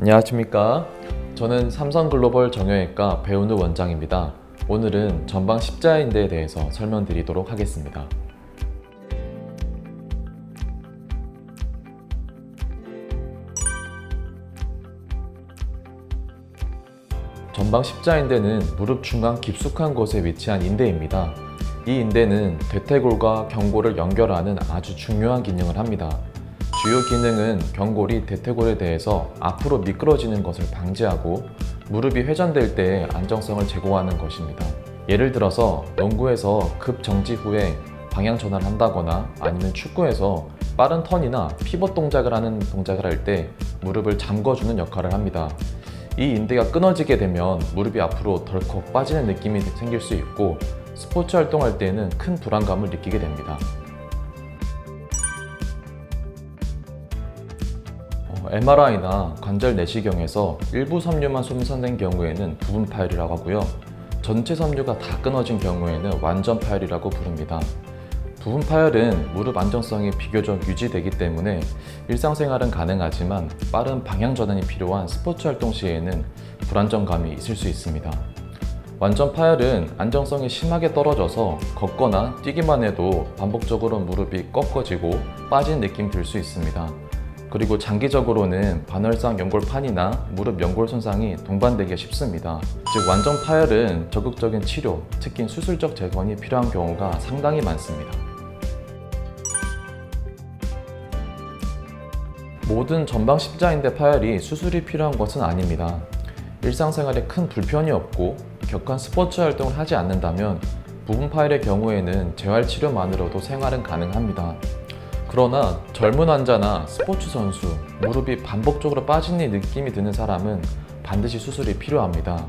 안녕하십니까. 저는 삼성글로벌 정형외과 배우는 원장입니다. 오늘은 전방 십자인대에 대해서 설명드리도록 하겠습니다. 전방 십자인대는 무릎 중간 깊숙한 곳에 위치한 인대입니다. 이 인대는 대퇴골과 경골을 연결하는 아주 중요한 기능을 합니다. 주요 기능은 경골이 대퇴골에 대해서 앞으로 미끄러지는 것을 방지하고 무릎이 회전될 때의 안정성을 제고하는 것입니다. 예를 들어서 농구에서 급 정지 후에 방향 전환을 한다거나 아니면 축구에서 빠른 턴이나 피벗 동작을 하는 동작을 할 때 무릎을 잠궈주는 역할을 합니다. 이 인대가 끊어지게 되면 무릎이 앞으로 덜컥 빠지는 느낌이 생길 수 있고 스포츠 활동할 때에는 큰 불안감을 느끼게 됩니다. MRI나 관절 내시경에서 일부 섬유만 손상된 경우에는 부분 파열이라고 하고요. 전체 섬유가 다 끊어진 경우에는 완전 파열이라고 부릅니다. 부분 파열은 무릎 안정성이 비교적 유지되기 때문에 일상생활은 가능하지만 빠른 방향 전환이 필요한 스포츠 활동 시에는 불안정감이 있을 수 있습니다. 완전 파열은 안정성이 심하게 떨어져서 걷거나 뛰기만 해도 반복적으로 무릎이 꺾어지고 빠진 느낌이 들수 있습니다. 그리고 장기적으로는 반월상 연골판이나 무릎 연골 손상이 동반되기 쉽습니다. 즉 완전 파열은 적극적인 치료, 특히 수술적 재건이 필요한 경우가 상당히 많습니다. 모든 전방 십자인대 파열이 수술이 필요한 것은 아닙니다. 일상생활에 큰 불편이 없고 격한 스포츠 활동을 하지 않는다면 부분 파열의 경우에는 재활 치료만으로도 생활은 가능합니다. 그러나 젊은 환자나 스포츠 선수, 무릎이 반복적으로 빠지는 느낌이 드는 사람은 반드시 수술이 필요합니다.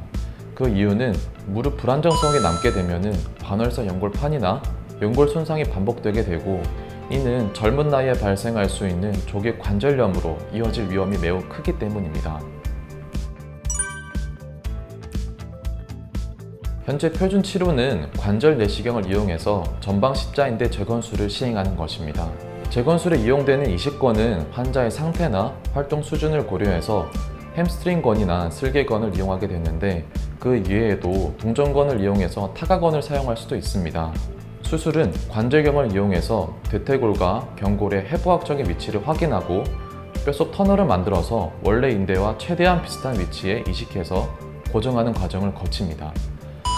그 이유는 무릎 불안정성이 남게 되면은 반월사 연골판이나 연골 손상이 반복되게 되고 이는 젊은 나이에 발생할 수 있는 조개 관절염으로 이어질 위험이 매우 크기 때문입니다. 현재 표준 치료는 관절 내시경을 이용해서 전방 십자인대 재건술을 시행하는 것입니다. 재건술에 이용되는 이식건은 환자의 상태나 활동 수준을 고려해서 햄스트링건이나 슬개건을 이용하게 되는데 그 이외에도 동전건을 이용해서 타가건을 사용할 수도 있습니다. 수술은 관절경을 이용해서 대퇴골과 경골의 해부학적인 위치를 확인하고 뼛속 터널을 만들어서 원래 인대와 최대한 비슷한 위치에 이식해서 고정하는 과정을 거칩니다.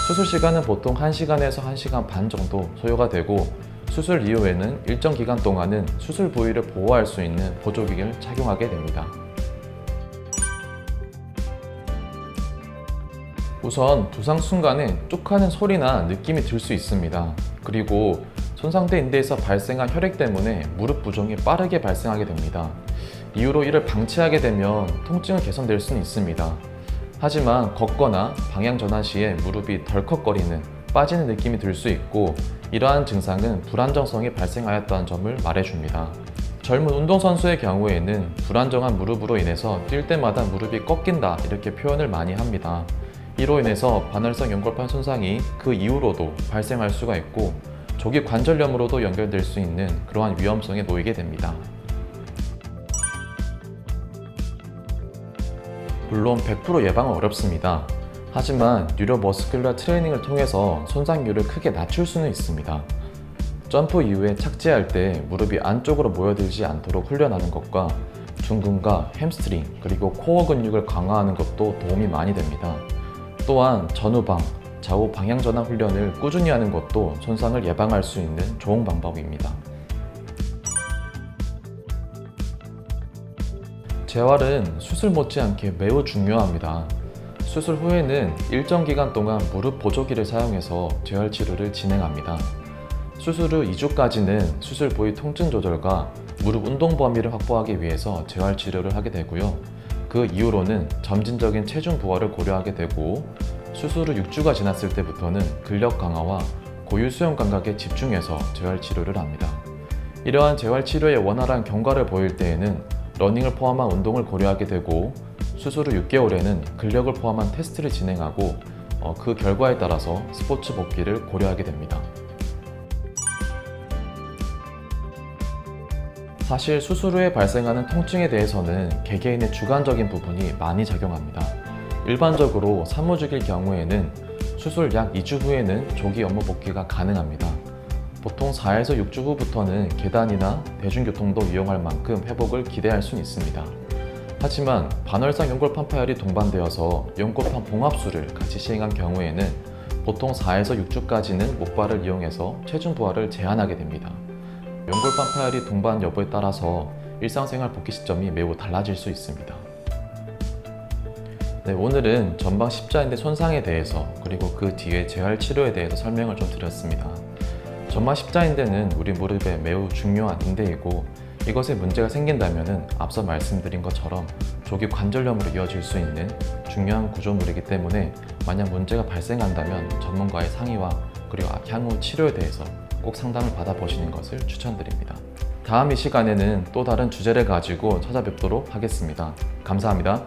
수술 시간은 보통 1시간에서 1시간 반 정도 소요가 되고 수술 이후에는 일정 기간 동안은 수술 부위를 보호할 수 있는 보조기를 착용하게 됩니다. 우선 부상 순간에 쪽하는 소리나 느낌이 들 수 있습니다. 그리고 손상된 인대에서 발생한 혈액 때문에 무릎 부종이 빠르게 발생하게 됩니다. 이후로 이를 방치하게 되면 통증은 개선될 수는 있습니다. 하지만 걷거나 방향 전환 시에 무릎이 덜컥거리는 빠지는 느낌이 들 수 있고 이러한 증상은 불안정성이 발생하였다는 점을 말해줍니다. 젊은 운동선수의 경우에는 불안정한 무릎으로 인해서 뛸 때마다 무릎이 꺾인다 이렇게 표현을 많이 합니다. 이로 인해서 반월성 연골판 손상이 그 이후로도 발생할 수가 있고 조기 관절염으로도 연결될 수 있는 그러한 위험성에 놓이게 됩니다. 물론 100% 예방은 어렵습니다. 하지만 뉴로머스큘러 트레이닝을 통해서 손상률을 크게 낮출 수는 있습니다. 점프 이후에 착지할 때 무릎이 안쪽으로 모여들지 않도록 훈련하는 것과 둔근과 햄스트링 그리고 코어 근육을 강화하는 것도 도움이 많이 됩니다. 또한 전후방, 좌우 방향 전환 훈련을 꾸준히 하는 것도 손상을 예방할 수 있는 좋은 방법입니다. 재활은 수술 못지않게 매우 중요합니다. 수술 후에는 일정 기간 동안 무릎 보조기를 사용해서 재활 치료를 진행합니다. 수술 후 2주까지는 수술 부위 통증 조절과 무릎 운동 범위를 확보하기 위해서 재활 치료를 하게 되고요. 그 이후로는 점진적인 체중 부하를 고려하게 되고 수술 후 6주가 지났을 때부터는 근력 강화와 고유 수용 감각에 집중해서 재활 치료를 합니다. 이러한 재활 치료의 원활한 경과를 보일 때에는 러닝을 포함한 운동을 고려하게 되고 수술 후 6개월에는 근력을 포함한 테스트를 진행하고 어, 그 결과에 따라서 스포츠 복귀를 고려하게 됩니다. 사실 수술 후에 발생하는 통증에 대해서는 개개인의 주관적인 부분이 많이 작용합니다. 일반적으로 산모죽일 경우에는 수술 약 2주 후에는 조기 업무 복귀가 가능합니다. 보통 4에서 6주 후부터는 계단이나 대중교통도 이용할 만큼 회복을 기대할 수 있습니다. 하지만 반월상 연골판 파열이 동반되어서 연골판 봉합술을 같이 시행한 경우에는 보통 4에서 6주까지는 목발을 이용해서 체중 부하를 제한하게 됩니다. 연골판 파열이 동반 여부에 따라서 일상생활 복귀 시점이 매우 달라질 수 있습니다. 네, 오늘은 전방 십자인대 손상에 대해서 그리고 그 뒤에 재활 치료에 대해서 설명을 좀 드렸습니다. 전방 십자인대는 우리 무릎에 매우 중요한 인대이고 이것에 문제가 생긴다면 앞서 말씀드린 것처럼 조기 관절염으로 이어질 수 있는 중요한 구조물이기 때문에 만약 문제가 발생한다면 전문가의 상의와 그리고 향후 치료에 대해서 꼭 상담을 받아보시는 것을 추천드립니다. 다음 이 시간에는 또 다른 주제를 가지고 찾아뵙도록 하겠습니다. 감사합니다.